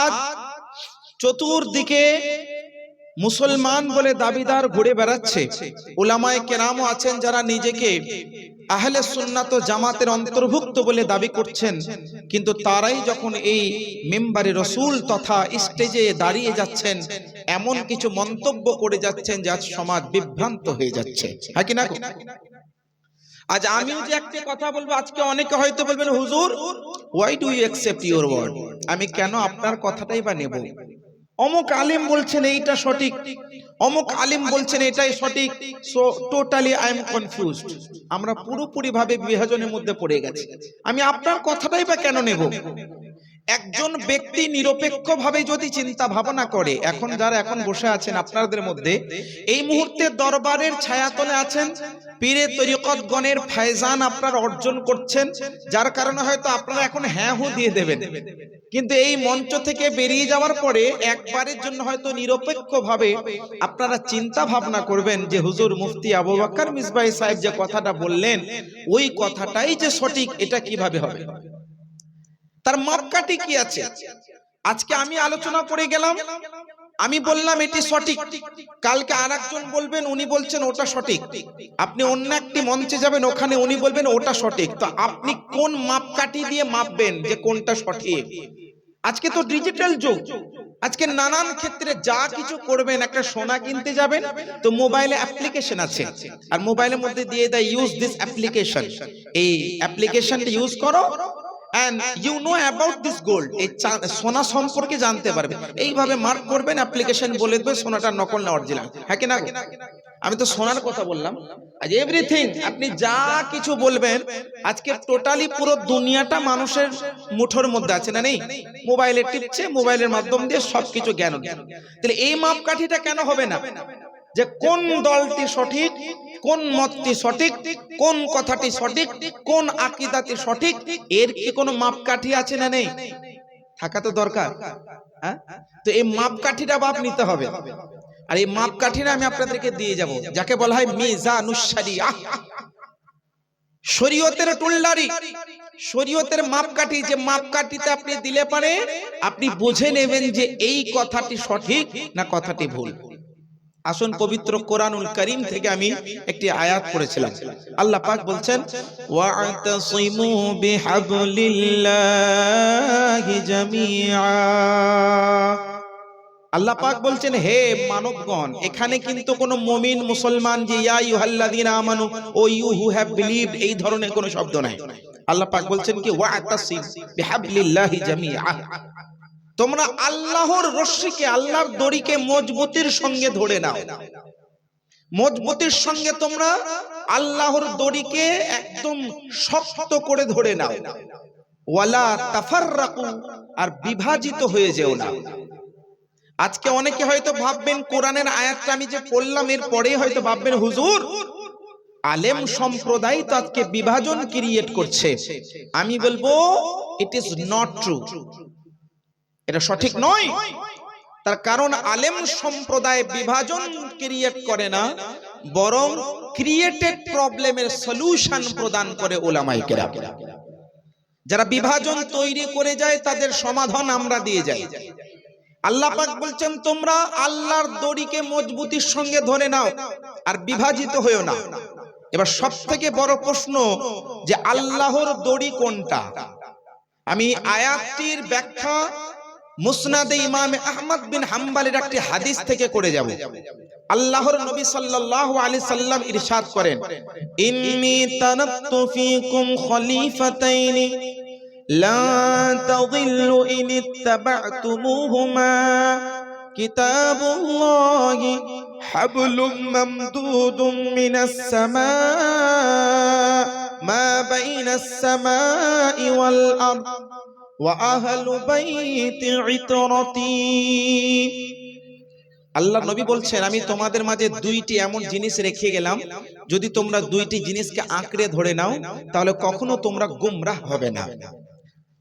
আজ চতুর্দিকে মুসলমান বলে দাবিদার ঘুরে বেড়াচ্ছে। ওলামায় কেরামও আছেন যারা নিজেকে আহলে সুন্নাত জামাতের অন্তর্ভুক্ত বলে দাবি করছেন। কিন্তু তারাই যখন এই মেম্বারে রসুল তথা স্টেজে দাঁড়িয়ে যাচ্ছেন, এমন কিছু মন্তব্য করে যাচ্ছেন যা সমাজ বিভ্রান্ত হয়ে যাচ্ছে। হ্যাঁ কি না গো? আজ আমিও যে একটা কথা বলব, আজকে অনেকে হয়তো বলবেন, হুজুর why do you accept your word আমি কেন আপনার কথাটাই বা নেব? অমুক আলিম বলছেন এইটা সঠিক। অমুক আলিম বলছেন এটাই সঠিক। So totally I am confused আমরা পুরোপুরি ভাবে বিভাজনের মধ্যে পড়ে গেছি। আমি আপনার কথাটাই বা কেন নেব? একজন ব্যক্তি নিরপেক্ষ ভাবে যদি চিন্তা ভাবনা করে এখন যারা এখন বসে আছেন আপনাদের মধ্যে এই মুহূর্তে দরবারের ছায়াতলে আছেন পীরে তরিকত গণের ফায়জান আপনারা অর্জন করছেন যার কারণে হয়তো আপনারা এখন হ্যাঁ হু দিয়ে দেবেন। কিন্তু এই মঞ্চ থেকে বেরিয়ে যাওয়ার পরে একবারের জন্য হয়তো নিরপেক্ষ ভাবে আপনারা চিন্তা ভাবনা করবেন যে হুজুর মুফতি আবু বকর মিসবাই সাহেব যে কথাটা বললেন ওই কথাটাই যে সঠিক এটা কীভাবে হবে? তার মাপকাঠি কি আছে? আজকে আমি আলোচনা করে গেলাম, আমি বললাম এটি সঠিক। কালকে আর একজন বলবেন, উনি বলছেন ওটা সঠিক। আপনি অন্য একটি মঞ্চে যাবেন, ওখানে উনি বলবেন ওটা সঠিক। তো আপনি কোন মাপকাঠি দিয়ে মাপবেন যে কোনটা সঠিক? আজকে তো ডিজিটাল যুগ। আজকে নানান ক্ষেত্রে যা কিছু করবেন, একটা সোনা কিনতে যাবেন, তো মোবাইলে অ্যাপ্লিকেশন আছে। আর মোবাইলের মধ্যে দিয়ে দেয় ইউজ দিস অ্যাপ্লিকেশন এই অ্যাপ্লিকেশনটা ইউজ করো and you know about this gold এই সোনা সম্পর্কে জানতে পারবে। এইভাবে মার্ক করবেন অ্যাপ্লিকেশন বলে দেবে, সোনাটা নকল না অরিজিনাল হ্যাঁ কি না আমি তো সোনার কথা বললাম। আজ এভরিথিং আপনি যা কিছু বলবেন, আজকে টোটালি পুরো দুনিয়াটা মানুষের মুঠোর মধ্যে আছে না নেই? মোবাইলে টিপছে, মোবাইলের মাধ্যম দিয়ে সবকিছু জ্ঞান জ্ঞান তাহলে এই মাপকাঠিটা কেন হবে না? যে কোন দলটি সঠিক, কোন মতটি সঠিক, কোন কথাটি সঠিক, কোন আকিদাটি সঠিক, এর কি কোনো মাপকাঠি আছে না নেই? থাকা তো দরকার হ্যাঁ? তো এই মাপকাঠিটা বাপ নিতে হবে। আর এই মাপকাঠিটা আমি আপনাদেরকে দিয়ে যাব। যাকে বলা হয় মিজানুসারিয়া শরীয়তের টুল্লারি শরীয়তের মাপকাঠি, যে মাপকাঠিতে আপনি দিলে পারে, আপনি বুঝে নেবেন যে এই কথাটি সঠিক না কথাটি ভুল। আসুন পবিত্র কোরআনুল করিম থেকে আমি একটি আয়াত পড়েছিলাম। আল্লাহ পাক বলছেন আল্লাহ পাক বলছেন, হে মানবগণ, এখানে কিন্তু কোনো মুমিন মুসলমান যে, ইয়া ইউহাল্লাযিনা আমানু, O you who have believed, এই ধরনের কোনো শব্দ নাই। আল্লাহ পাক বলছেন কি ওয়াতাসিম বিহাবলিল্লাহি জামিআ। তোমরা আল্লাহর রশ্মিকে, আল্লাহর দড়িকে মজবুতির সঙ্গে ধরে নাও। মজবুতির সঙ্গে তোমরা আল্লাহর দড়িকে একদম শক্ত করে ধরে নাও। ওয়ালা তাফাররাকু, আর বিভাজিত হয়ে যেও না। আজকে অনেকে হয়তো ভাববেন, কোরআনের আয়াতটা আমি যে পড়লাম, এর পরে হয়তো ভাববেন, হুজুর, আলেম সম্প্রদায় তো আজকে বিভাজন ক্রিয়েট করছে। আমি বলব ইট ইজ নট ট্রু এটা সঠিক নয়। তার কারণ আলেম সম্প্রদায় বিভাজন ক্রিয়েট করে না বরং ক্রিয়েটেড প্রবলেমের সলিউশন প্রদান করে ওলামাই কেরাম। যারা বিভাজন তৈরি করে যায় তাদের সমাধান আমরা দিয়ে যাই। আল্লাহ পাক বলছেন তোমরা আল্লাহর দড়িকে মজবুতির সঙ্গে ধরে নাও আর বিভাজিত হয়েও না। এবার সব থেকে বড় প্রশ্ন যে আল্লাহর দড়ি কোনটা? আমি আয়াতটির ব্যাখ্যা মুসনাদে ইমাম আহমদ বিন হাম্বালের একটি হাদিস থেকে করে যাব। আল্লাহর নবী সাল্লাল্লাহু আলাইহি সাল্লাম ইরশাদ করেন, ইন্নি তানাত্তু ফীকুম খলিফাতাইনি, লা তাযিল্লু ইন ইত্তাবা'তুমুহুমা, কিতাবুল্লাহি হাবলুম মামদুদুম মিনাস সামা মা বাইনাস সামাই ওয়াল আরদ। আল্লাহ নবী বলছেন, আমি তোমাদের মাঝে দুইটি এমন জিনিস রেখে গেলাম। যদি তোমরা দুইটি জিনিসকে আঁকড়ে ধরে নাও, তাহলে কখনো তোমরা গুমরাহ হবে না।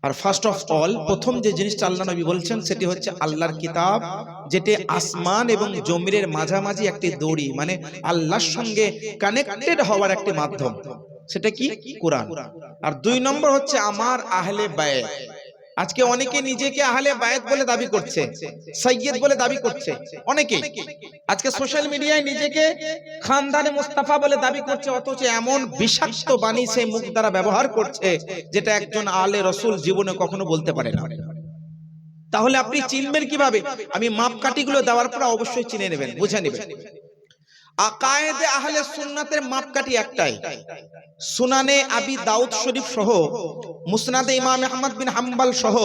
আর ফার্স্ট অফ অল প্রথম যে জিনিসটা আল্লাহ নবী বলছেন, সেটি হচ্ছে আল্লাহর কিতাব, যেটি আসমান এবং জমিরের মাঝামাঝি একটি দড়ি মানে আল্লাহর সঙ্গে কানেক্টেড হওয়ার একটি মাধ্যম। সেটা কি? কোরআন। আর দুই নম্বর হচ্ছে, আমার আহলে ব্যয় আজকে অনেকে নিজেকে আহলে বায়াত বলে দাবি করছে সৈয়দ বলে দাবি করছে। অনেকে আজকে সোশ্যাল মিডিয়ায় নিজেকে খানদানে মুস্তাফা বলে দাবি করছে অথচ এমন বিষাক্ত বাণী সেই মুখ দ্বারা ব্যবহার করছে যেটা একজন আলে রসুল জীবনে কখনো বলতে পারে না। তাহলে আপনি চিনবেন কীভাবে? আমি মাপকাঠিগুলো দেওয়ার পর অবশ্যই চিনে নেবেন বুঝে নেবেন। আকায়েদে আহলে সুন্নাতের মাপকাঠি একটাই। সুনানে আবি দাউদ শরীফ সহ, মুসনাদে ইমাম আহমদ বিন হাম্বাল সহ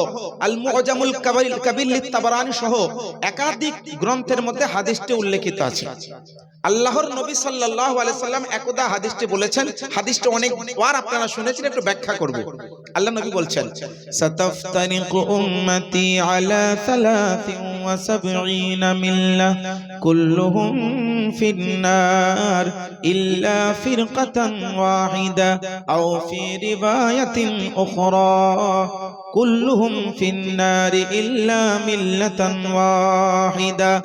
আল মুআজামুল কাবিল কাবিল তাবারানি সহ একাধিক গ্রন্থের মধ্যে হাদিসটি উল্লেখিত আছে। আল্লাহর নবী সাল্লাল্লাহু আলাইহি সাল্লাম একদা হাদিসটি বলেছেন। হাদিসটি অনেকবার আপনারা শুনেছেন, একটু ব্যাখ্যা করব। আল্লাহ নবী বলছেন, সাতাফতানিকু উম্মতি আলা সালাতিন وسبعين ملة. كلهم في النار إلا فرقة واحدة أو في رواية أخرى. كلهم في النار إلا ملة واحدة.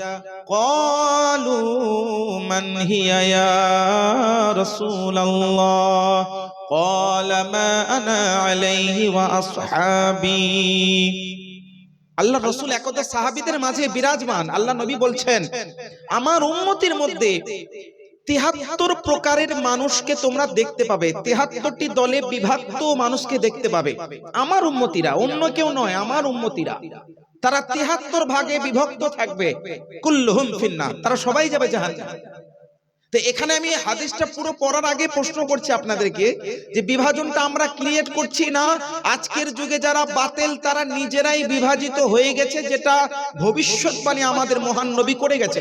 قالوا من هي يا رسول الله؟ قال ما أنا عليه وأصحابي. আল্লাহ রসুল একদা সাহাবিদের মাঝে বিরাজমান। আল্লাহ নবী বলছেন আমার উন্মতির মধ্যে তেহাত্তর প্রকারের মানুষকে তোমরা দেখতে পাবে। তেহাত্তরটি দলে বিভক্ত মানুষকে দেখতে পাবে। আমার উম্মতিরা অন্য কেউ নয় আমার উম্মতিরা। তারা তেহাত্তর ভাগে বিভক্ত থাকবে। কুল্লুহুম ফিন্নার। তারা সবাই যাবে জাহান্নাম। তো এখানে আমি হাদিসটা পুরো পড়ার আগে প্রশ্ন করছি আপনাদেরকে যে বিভাজনটা আমরা ক্রিয়েট করছি না? আজকের যুগে যারা বাতেল, তারা নিজেরাই বিভাজিত হয়ে গেছে, যেটা ভবিষ্যৎবাণী আমাদের মহান নবী করে গেছে।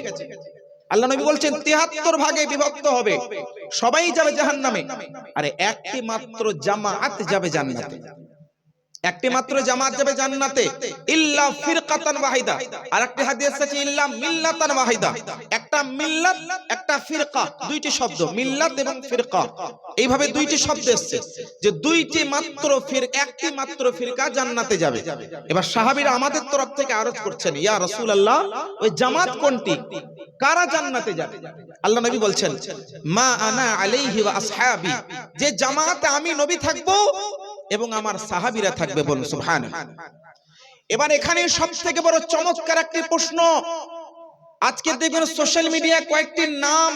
আল্লাহ নবী বলছেন, তেহাত্তর ভাগে বিভক্ত হবে। সবাই যাবে জাহান্নামে। আরে একটি মাত্র জামাআত যাবে জান্নাতে। একটি মাত্র জামাত যাবে জান্নাতে ইল্লা ফিরকাতান ওয়াহিদা। আর একটি হাদিস আছে ইল্লা মিল্লাতান ওয়াহিদা। একটা মিল্লাত একটা ফিরকা দুইটি শব্দ মিল্লাত এবং ফিরকা। এইভাবে দুইটি শব্দ এসেছে যে দুইটি মাত্র ফির একটি মাত্র ফিরকা জান্নাতে যাবে। এবার সাহাবীরা আমাদের তরফ থেকে আরজ করছেন ইয়া রাসূলুল্লাহ ওই জামাত কোনটি? কারা জান্নাতে যাবে? আল্লাহ নবী বলছেন মা আনা আলাইহি ওয়া আসহাবি যে জামাতে আমি নবী থাকব এবং আমার সাহাবীরা থাকবে বলুন সুবহান এবার এখানে সব থেকে বড় চমৎকার একটি প্রশ্ন। আজকে দেখবেন সোশ্যাল মিডিয়া কয়েকটি নাম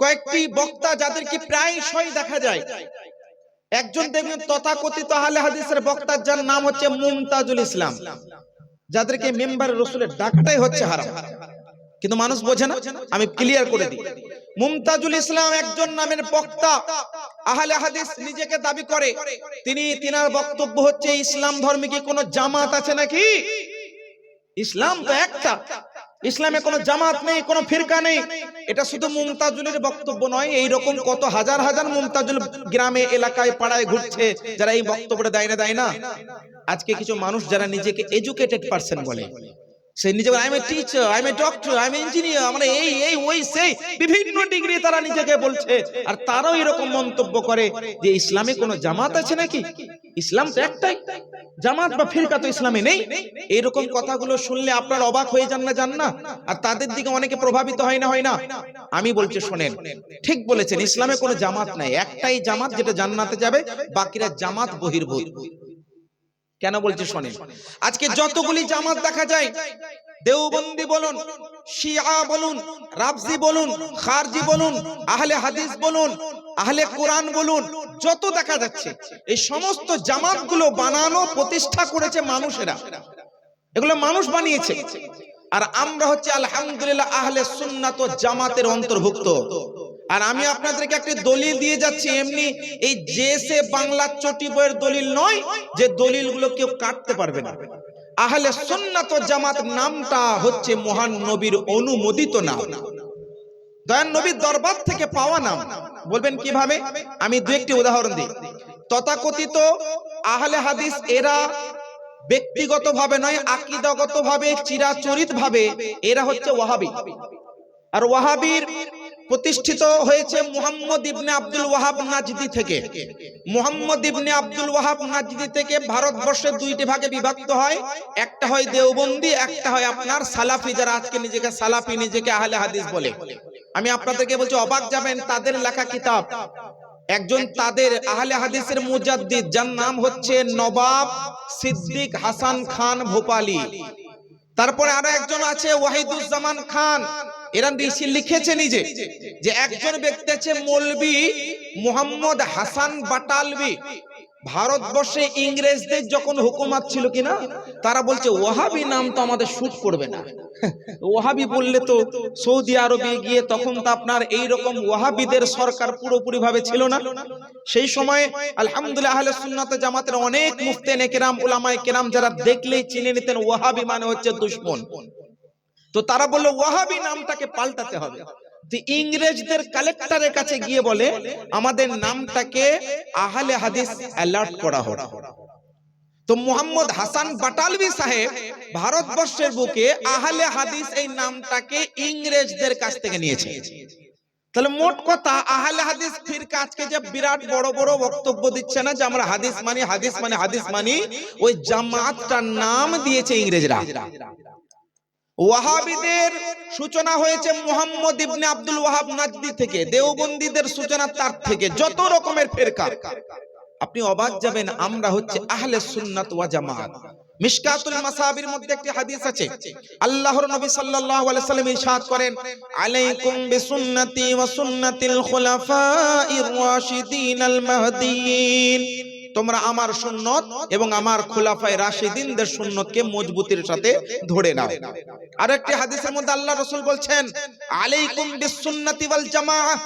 কয়েকটি বক্তা যাদেরকে প্রায়শই দেখা যায়। একজন দেখবেন তথাকথিত আহলে হাদিসের বক্তার যার নাম হচ্ছে মুমতাজুল ইসলাম। যাদেরকে মেম্বার রসুলের ডাকাটাই হচ্ছে হারাম। কিন্তু মানুষ বোঝে না। আমি ক্লিয়ার করে দিই। মুমতাজুল ইসলাম একজন নামের বক্তা। আহলে হাদিস নিজেকে দাবি করে। তিনি তিনার বক্তব্য হচ্ছে ইসলাম ধর্মে কি কোনো জামাত আছে নাকি? ইসলাম তো একটা। ইসলামে কোনো জামাত নেই কোনো ফিরকা নেই। এটা শুধু মুমতাজুলের বক্তব্য নয়। এই রকম কত হাজার হাজার মুমতাজুল গ্রামে এলাকায় পাড়ায় ঘুরছে যারা এই বক্তব্যটা দেয় না দেয় না। আজকে কিছু মানুষ যারা নিজেকে এডুকেটেড পারসন বলে। সে নিজে I am a teacher I doctor I engineer মানে এই এই, ওই, সেই বিভিন্ন ডিগ্রি তারা নিজেকে বলছে। আর তারাও এরকম মন্তব্য করে যে, ইসলামে কোনো জামাত আছে নাকি? ইসলাম তো একটাই। জামাত বা ফিরকা তো ইসলামে নেই। এরকম কথাগুলো শুনলে আপনার অবাক হয়ে যান না যান না? আর তাদের দিকে অনেকে প্রভাবিত হয় না হয় না? আমি বলছি, শোনেন, ঠিক বলেছেন, ইসলামে কোনো জামাত নাই। একটাই জামাত যেটা জান্নাতে যাবে, বাকিরা জামাত বহির্ভূত। কেন বলছি শোনেন। আজকে যতগুলি জামাত দেখা যায় দেওবন্দি বলুন শিয়া বলুন রাবজি বলুন খারজি বলুন আহলে হাদিস বলুন আহলে কোরআন বলুন যত দেখা যাচ্ছে এই সমস্ত জামাতগুলো বানানো প্রতিষ্ঠা করেছে মানুষেরা। এগুলো মানুষ বানিয়েছে। আর আমরা হচ্ছে আলহামদুলিল্লাহ আহলে সুন্নাত জামাতের অন্তর্ভুক্ত। আর আমি আপনাদেরকে একটি দলিল দিয়ে যাচ্ছি এমনি, এই যে সে বাংলা চটি বইয়ের দলিল নয় যে দলিলগুলো কেউ কাটতে পারবে না। আহলে সুন্নাত জামাত নামটা হচ্ছে মহান নবীর অনুমোদিত নাম। দয়ান নবীর দরবার থেকে পাওয়া নাম। বলবেন কীভাবে? আমি দু একটি উদাহরণ দিই। তথাকথিত আহলে হাদিস এরা ব্যক্তিগত ভাবে নয় আকিদাগত ভাবে চিরাচরিত ভাবে এরা হচ্ছে ওয়াহাবি। আর ওয়াহাবির প্রতিষ্ঠিত হয়েছে মুহাম্মদ ইবনে আব্দুল ওয়াহাব নাজদি থেকে। মুহাম্মদ ইবনে আব্দুল ওয়াহাব নাজদি থেকে ভারতবর্ষের দুইটি ভাগে বিভক্ত হয়। একটা হয় দেওবন্দি, একটা হয় আপনার সালাফি যারা আজকে নিজেকে সালাফি, নিজেকে আহলে হাদিস বলে। আমি আপনাদেরকে বলছি, অবাক যাবেন, তাদের লেখা কিতাব। একজন তাদের আহলে হাদিসের মুজাদ্দিদ, যার নাম হচ্ছে নবাব সিদ্দিক হাসান খান ভোপালী। তারপরে আরও একজন আছে, ওয়াহিদুজ্জামান খান। এরা লিখেছে নিজে। যে একজন ব্যক্তি আছে মৌলবি মোহাম্মদ হাসান বাটালবি। ভারতবর্ষে ইংরেজদের যখন হুকুমাত ছিল কিনা, তারা বলছে, ওয়াহাবি নাম তো আমাদের শুট করবে না। ওয়াহাবি বললে তো সৌদি আরবে গিয়ে তখন তো আপনার এই রকম ওয়াহাবিদের সরকার পুরোপুরি ভাবে ছিল না। সেই সময় আলহামদুলিল্লাহ আহলে সুন্নাত জামাতের অনেক মুফতেন কেরাম উলামায়ে কেরাম যারা দেখলেই চিনে নিতেন, ওয়াহাবি মানে হচ্ছে দুশমন। তো তারা বলল, ওয়াহাবি নামটাকে পাল্টাতে হবে। ইংরেজদের কালেক্টরের কাছে গিয়ে বলে, আমাদের নামটাকে আহলে হাদিস অ্যালার্ট করা হোক। তো মোহাম্মদ হাসান বাটালবি সাহেব ভারতবর্ষের বুকে আহলে হাদিস এই নামটাকে ইংরেজদের কাছ থেকে নিয়েছে। তাহলে মোট কথা, আহলে হাদিস ফিরকা আজকে যে বিরাট বড় বড় বক্তব্য দিচ্ছে না যে আমরা হাদিস মানি, হাদিস মানে হাদিস মানি, ওই জামাতটার নাম দিয়েছে ইংরেজরা। ওয়াহাবিদের সূচনা হয়েছে মুহাম্মদ ইবনে আব্দুল ওয়াহাব নাজদি থেকে, দেওবন্দীদের সূচনা তার থেকে, যত রকমের ফেরকা। আপনি অবাক যাবেন, আমরা হচ্ছে আহলে সুন্নাত ওয়া জামাত। মিশকাতুল মাসাবির মধ্যে একটি হাদিস আছে, আল্লাহর নবী সাল্লাল্লাহু আলাইহি সাল্লাম ইরশাদ করেন, আলাইকুম বিসুন্নতি ওয়া সুন্নাতিল খুলাফাইর রাশিদিন আল তোমরা আমার সুন্নত এবং আমার খোলাফায় রাশিদিনদের সুন্নতকে মজবুতির সাথে ধরে নাও। আরেকটি হাদিসের মধ্যে আল্লাহ রসুল বলছেন, আলাইকুম বিসুন্নতি ওয়াল জামাআহ।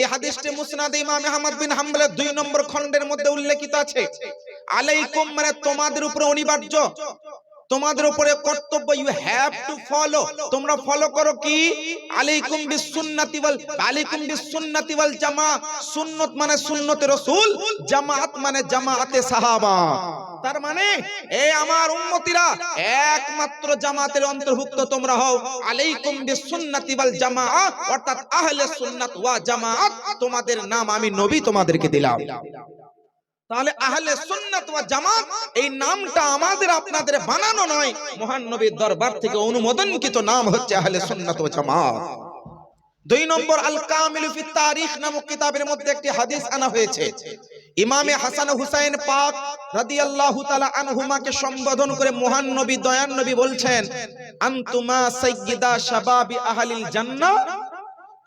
এই হাদিসটি মুসনাদ ইমাম আহমদ বিন হাম্বলের দুই নম্বর খণ্ডের মধ্যে উল্লেখিত আছে। আলাইকুম মানে তোমাদের উপরে অনিবার্য। তোমাদের উপরে কর্তব্য ইউ হ্যাভ টু ফলো তোমরা ফলো করো কি? আলাইকুম বিসুন্নতি ওয়াল, আলাইকুম বিসুন্নতি ওয়াল জামা। সুন্নত মানে সুন্নতে রাসূল, জামাত মানে জামাতে সাহাবা। তার মানে এ আমার উম্মতিরা, একমাত্র জামাতের অন্তর্ভুক্ত তোমরা হও। আলাইকুম বিসুন্নতি ওয়াল জামা, অর্থাৎ আহলে সুন্নাত ওয়া জামাত, তোমাদের নাম আমি নবী তোমাদেরকে দিলাম। তাহলে আহলে সুন্নাত ওয়া জামাত এই নামটা আমাদের আপনাদের বানানো নয়। মহান নবীর দরবার থেকে অনুমোদনকৃত নাম হচ্ছে আহলে সুন্নাত ওয়া জামাত। দুই নম্বর আল কামিল ফি তারিখ নামক কিতাবের মধ্যে একটি হাদিস আনা হয়েছে। ইমামে হাসান হুসাইন পাক রাদিয়াল্লাহু তাআলা আনহুমাকে সম্বোধন করে মহান নবী, দয়ান নবী বলছেন, আনতুমা সাইয়্যিদা শাবাবি আহলিল জান্নাহ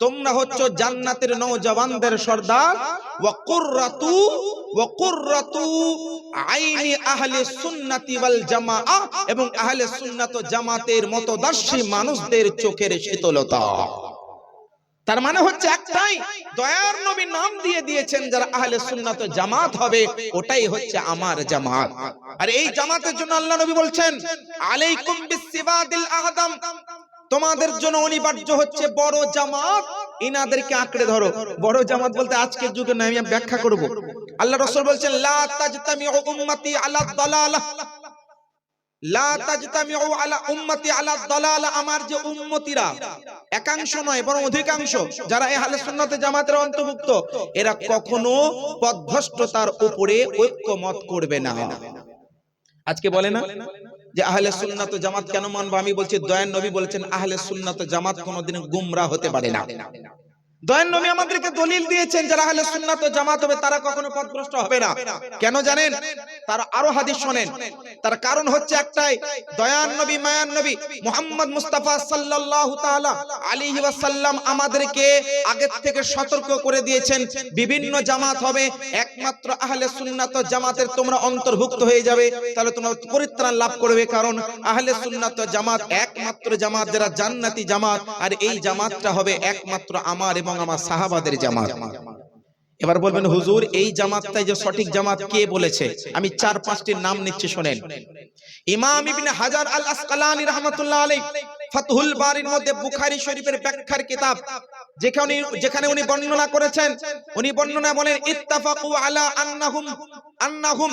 তোমরা হচ্ছে জান্নাতের নওজওয়ানদের সর্দার। আইনি আহলে সুন্নাতি ওয়াল এবং আহলে সুন্নাত জামাতের মতদর্শী মানুষদের চোখের শীতলতা। তার মানে হচ্ছে একটাই, দয়ার নবী নাম দিয়ে দিয়েছেন যারা আহলে সুন্নাত জামাত হবে, ওটাই হচ্ছে আমার জামাত। আর এই জামাতের জন্য আল্লাহ নবী বলছেন, আলাইকুম বিসিবাদিল তোমাদের জন্য অনিবার্য হচ্ছে বড় জামাত। ইনাদেরকে আঁকড়ে ধরো। বড় জামাত বলতে আজকের যুগে নয়, আমি ব্যাখ্যা করব। আল্লাহ রাসূল বলছেন, লা তাজতামিউ উম্মতি আলা দালালাহ লা তাজতামিউ আলা উম্মতি আলা দালালা, আমার যে উম্মতিরা। একাংশ নয়, বরং অধিকাংশ, যারা এই আহলে সুন্নাতে জামাতের অন্তর্ভুক্ত, এরা কখনো পথভ্রষ্টতার উপরে ঐক্যমত করবে না। আজকে বলে না? যে আহলে সুন্নাত জামাত কেন মানবো? আমি বলছি দয়ান নবী বলেছেন আহলে সুন্নাত জামাত কোনোদিন গুমরা হতে পারে না। আমাদেরকে আগের থেকে সতর্ক করে দিয়েছেন, বিভিন্ন জামাত হবে, একমাত্র আহলে সুন্নাত জামাতের তোমরা অন্তর্ভুক্ত হয়ে যাবে, তাহলে তোমরা পরিত্রাণ লাভ করবে, কারণ আহলে সুন্নাত জামাত একমাত্র জামাত, যারা জান্নাতি জামাত, আর এই জামাতটা হবে একমাত্র আমার এবং আমার সাহাবাদের জামাত। এবার বলবেন, হুজুর, এই জামাতটাই যে সঠিক জামাত কে বলেছে? আমি চার পাঁচটির নাম নিচ্ছি, শোনেন। ইমাম ইবনে হাজার আল আসকালানি রাহমাতুল্লাহ আলাইহি ফাতহুল বারির মধ্যে বুখারী শরীফের ব্যাখ্যার কিতাব, যেখানে যেখানে উনি বর্ণনা করেছেন, উনি বর্ণনা বলেন, ইত্তাফাকু আলা আন্নাহুম আন্নাহুম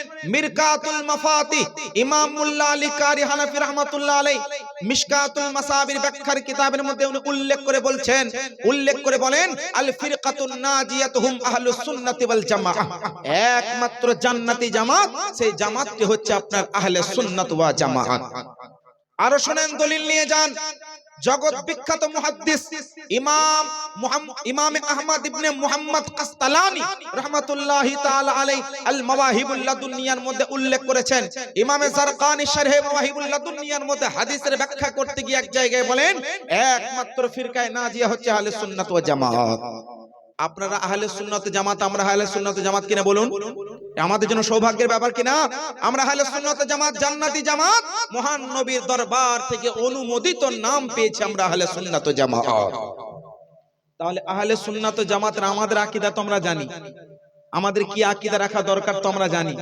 মিরকাতুল মাফাতি ইমাম মুল্লা আলী কারি হানাফি রাহমাতুল্লাহ আলাই মিশকাতুল মাসাবির ব্যাখ্যার কিতাবের মধ্যে উনি উল্লেখ করে বলছেন, উল্লেখ করে বলেন, আল ফিরকাতুন নাজিয়াতুহুম আহলুস সুন্নাতি ওয়াল জামাআহ একমাত্র জান্নাতি জামাত, সেই জামাতটি হচ্ছে আপনার আহলে সুন্নাত ওয়া জামাআত আরও শুনেন, দলিল নিয়ে যান। জগৎ বিখ্যাত মুহাদ্দিস ইমাম ইমাম আহমদ ইবনে মুহাম্মদ কাস্তালানি রাহমাতুল্লাহি তাআলা আলাইহি আল মাওয়াহিবুল লাদুনিয়ার মধ্যে উল্লেখ করেছেন। ইমামে জারকানি শারহে মাওয়াহিবুল লাদুনিয়ার মধ্যে হাদিসের ব্যাখ্যা করতে গিয়ে এক জায়গায় বলেন একমাত্র ফিরকায়ে নাজিয়া হচ্ছে আহলে সুন্নাত ওয়া জামাত। আপনারা আহলে সুন্নাত জামাত আমরা আহলে সুন্নাত জামাত কিনা বলুন? আমাদের জন্য সৌভাগ্যের ব্যাপার কিনা? আমরা আহলে সুন্নাত জামাত, জান্নাতি জামাত, মহান নবীর দরবার থেকে অনুমোদিত নাম পেয়েছি আমরা আহলে সুন্নাত জামাত। তাহলে আহলে সুন্নাত জামাতের আমাদের আকীদা তো আমরা জানি। আমাদের কি আকীদা রাখা দরকার তো আমরা জানি।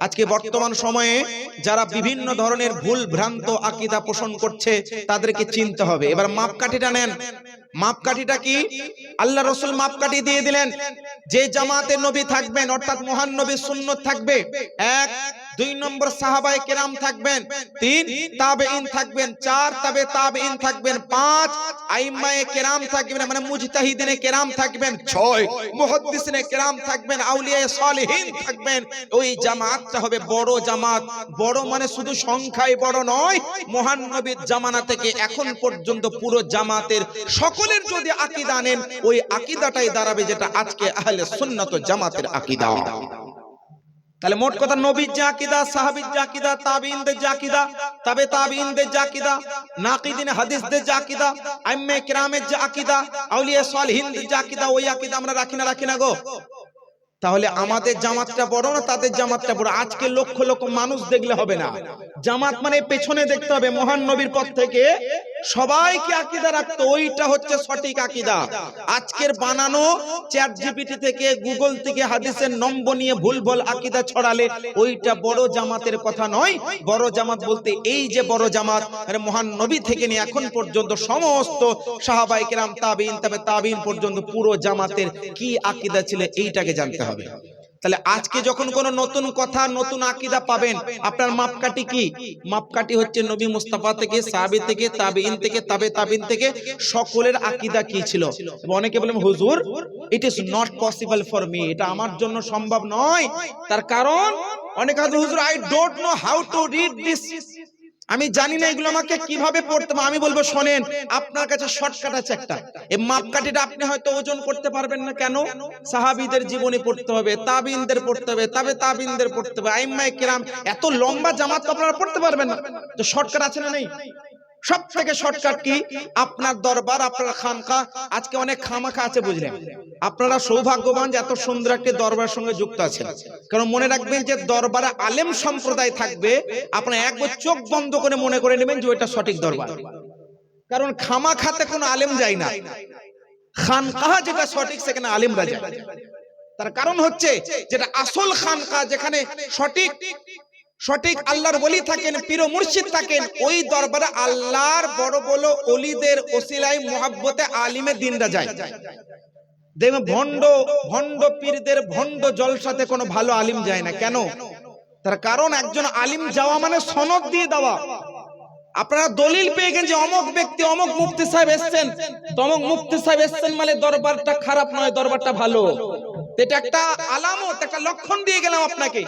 আজকে বর্তমান সময়ে যারা বিভিন্ন ধরনের ভুল ভ্রান্ত আকীদা পোষণ করছে, তাদেরকে চিনতে হবে। এবার মাপকাঠিটা নেন। মাপকাঠিটা কি? আল্লাহ রসুল মাপকাঠি দিয়ে দিলেন। যে জামাতে নবী থাকবেন, অর্থাৎ মহান নবী সুন্নত থাকবে, এক, দুই নম্বর সাহাবায়ে কেরাম থাকবেন, তিন, তাবেঈন থাকবেন, চার, তাবে তাবেঈন থাকবেন, পাঁচ, আইম্মায়ে কেরাম থাকবেন মানে মুজতাহিদিনে কেরাম থাকবেন, ছয়, মুহাদ্দিসিনে কেরাম থাকবেন, আউলিয়ায়ে সালেহিন থাকবেন। ওই জামাতটা হবে বড় জামাত। বড় মানে শুধু সংখ্যায় বড় নয়, মহান নবীর জামানা থেকে এখন পর্যন্ত পুরো জামাতের সকলের যদি আকীদা নেন, ওই আকীদাটাই দাঁড়াবে যেটা আজকে আহলে সুন্নাত জামাতের আকীদা। তাহলে মোট কথা নবীর যে আকীদা, সাহাবীর তাবিঈনদের যে আকীদা, তবে তাবিঈনদের যে আকীদা, নাকিদিন হাদিসদের যে আকীদা, আইম্মে কিরামের যে আকীদা, আউলিয়া সালেহিনদের যে আকীদা, ওই আকীদা আমরা রাখি না রাখি না গো। তাহলে আমাদের জামাতটা বড় না তাদের জামাতটা বড়? আজকে লক্ষ লক্ষ মানুষ দেখলে হবে না। জামাত মানে পেছনে দেখতে হবে মহান নবীর পথ থেকে সবাইকে আকীদা রাখতো, ওইটা হচ্ছে সঠিক আকীদা। আজকের বানানো চ্যাট জিপিটি থেকে গুগল থেকে হাদিসের নম্বর নিয়ে ভুল ভুল আকীদা ছড়ালে, ওইটা বড় জামাতের কথা নয়। বড় জামাত বলতে এই যে বড় জামাত মহান নবী থেকে নিয়ে এখন পর্যন্ত সমস্ত সাহাবাই কেরাম, তাবিন, তবে তাবিন পর্যন্ত পুরো জামাতের কি আকিদা ছিল, এইটাকে জানতে হবে। তাহলে আজকে যখন কোন নতুন কথা নতুন আকিদা পাবেন আপনার মাপকাঠি কি? মাপকাঠি হচ্ছে নবী মুস্তাফা থেকে সাহাবি থেকে তাবিন থেকে তাবে তাবিন থেকে সকলের আকিদা কি ছিল? অনেকে বলেন হুজুর it is not possible for me এটা আমার জন্য সম্ভব নয়। তার কারণ অনেক হুজুর I don't know how to read this আমি জানি না এগুলো আমাকে কীভাবে পড়তে হবে। আমি বলব, শোনেন, আপনার কাছে শর্টকাট আছে একটা। এই মাপকাঠিটা আপনি হয়তো ওজন করতে পারবেন না কেন? সাহাবিদের জীবনী পড়তে হবে, তাবিনদের পড়তে হবে, তবে তাবিনদের পড়তে হবে। আইম্মায়ে কেরাম এত লম্বা জামাত তো আপনারা পড়তে পারবেন না। তো শর্টকাট আছে না নেই? সব থেকে শর্টকাট কি? আপনার দরবার, আপনার খানকা। আজকে অনেক খামাখা আছে বুঝলেন। আপনারা সৌভাগ্যবান যে এত সুন্দর একটি দরবার সঙ্গে যুক্ত আছেন। কারণ মনে রাখবেন যে দরবারে আলেম সম্প্রদায় থাকবে, আপনার একবার চোখ বন্ধ করে মনে করে নেবেন যে ওইটা সঠিক দরবার। কারণ খামাখাতে কোনো আলেম যায় না। খানকাহা যেটা সঠিক, সেখানে আলেমরা যায়। তার কারণ হচ্ছে, যেটা আসল খানকা, যেখানে সঠিক সঠিক আল্লাহর বলি থাকেন পীর মুর্শিদ থাকেন ওই দরবারে আল্লাহর বড় বড় অলিদের ওসিলাই মোহাব্বতে আলিমে দিনরা যায়। দেখবেন ভণ্ড ভণ্ড পীরদের ভণ্ড জলসাতে কোনো ভালো আলিম যায় না। কেন? তার কারণ একজন আলিম যাওয়া মানে সনদ দিয়ে দেওয়া। আপনারা দলিল পেয়ে গেছেন যে অমক ব্যক্তি অমক মুফতি সাহেব এসছেন। তমক মুফতি সাহেব এসছেন মানে দরবারটা খারাপ নয় দরবারটা ভালো। এটা একটা আলামত, একটা লক্ষণ দিয়ে গেলাম আপনাকে।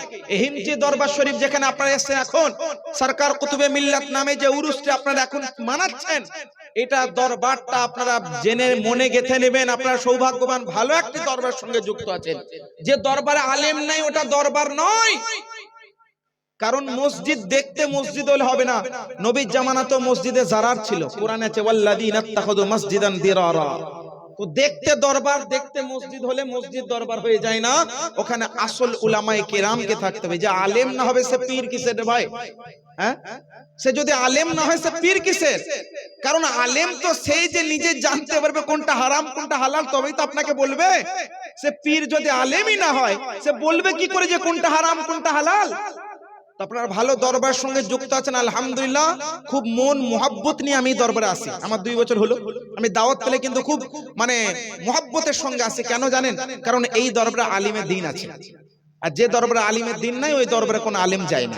হিমচি দরবার শরীফ যেখানে আপনারা এসেছেন এখন, সরকার কুতুবে মিল্লাত নামে যে উরুসটি আপনারা এখন মানাচ্ছেন, এটা দরবারটা আপনারা জেনে মনে গেথে নেবেন, আপনারা সৌভাগ্যবান, ভালো একটি দরবার সঙ্গে যুক্ত আছেন। যে দরবারে আলেম নাই, ওটা দরবার নয়। কারণ মসজিদ দেখতে মসজিদ হলে হবে না। নবীর জামানা তো মসজিদে জারার ছিল। কোরআনে আছে, ওয়াল্লাযীনা ইত্তাখাযু মাসজিদান দিরারা। দেখতে দরবার, দেখতে মসজিদ হলে মসজিদ দরবার হয়ে যায় না। ওখানে আসল উলামায়ে কেরামকে থাকতে হবে। যে আলেম না হবে, সে পীর কিসের ভাই? হ্যাঁ? সে যদি আলেম না হয়, সে পীর কিসের? কারণ আলেম তো সেই যে নিজে জানতে পারবে কোনটা হারাম, কোনটা হালাল, তবেই তো আপনাকে বলবে। সে পীর যদি আলেমই না হয়, সে বলবে কি করে যে কোনটা হারাম, কোনটা হালাল? আপনারা ভালো দরবার সঙ্গে যুক্ত আছেন, আলহামদুলিল্লাহ। খুব মন, মোহাব্বত নিয়ে আমি দরবারে আছি আমার দুই বছর হলো। আমি দাওয়াত পেলে কিন্তু খুব মানে মোহাব্বতের সঙ্গে আছি কেন জানেন? কারণ এই দরবারে আলিমের দিন আছে। আর যে দরবারে আলিমের দিন নাই, ওই দরবারে কোনো আলিম যায় না।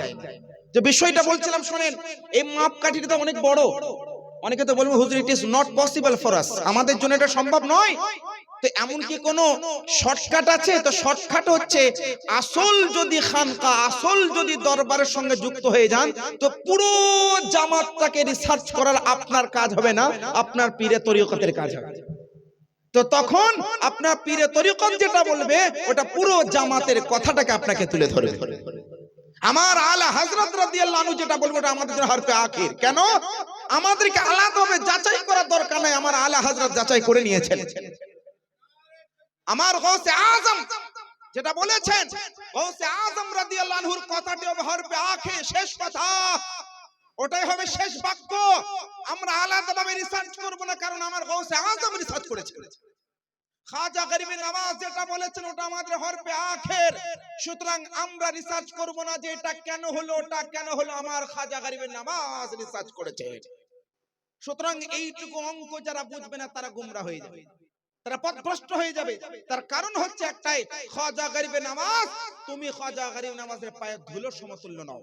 যে বিষয়টা বলছিলাম, শোনেন, এই মাপকাঠিটা তো অনেক বড়। অনেকে তো বলব, হুজুর it is not possible for us আমাদের জন্য এটা সম্ভব নয়। তো এমন কি কোনো শর্টকাট আছে? তো শর্টকাট হচ্ছে, আসল যদি খানকা, আসল যদি দরবারের সঙ্গে যুক্ত হয়ে যান, তো পুরো জামাতটাকে রিসার্চ করার আপনার কাজ হবে না, আপনার পীরে তরিকতের কাজ হবে। তো তখন আপনার পীরে তরিকত যেটা বলবে, ওটা পুরো জামাতের কথাটাকে আপনাকে তুলে ধরবে। আমার আলা হযরত রাদিয়াল্লাহু যেটা বলব ওটা আমাদের জন্য হরফে আখির। কেন? আমাদেরকে আলাদাভাবে যাচাই করার দরকার নাই, আমার আলা হযরত যাচাই করে নিয়েছেন। আমার গৌসে আজম যেটা বলেছেন গৌসে আজম রাদিয়াল্লাহু আনহুর কথাটি হবে হরফে আখির, শেষ কথা। ওটাই হবে শেষ বাক্য। আমরা আলাদাভাবে রিসার্চ করব না, কারণ আমার গৌসে আজম রিসার্চ করেছে। খাজা গরিবে নামাজ যেটা বলেছেন, ওটা আমাদের আখের। সুতরাং আমরা রিসার্চ করব না যে এটা কেন হলো, ওটা কেন হলো, আমার খাজা গরিবের নামাজ রিসার্চ করেছে। সুতরাং এইটুকু অঙ্ক যারা বুঝবে না, তারা গুমরা হয়ে যাবে। তারা পথভ্রষ্ট হয়ে যাবে। তার কারণ হচ্ছে একটাই, খাজা গরিবের নামাজ, তুমি খাজা গরিব নামাজের পায়ে ধুলো সমতুল্য নাও।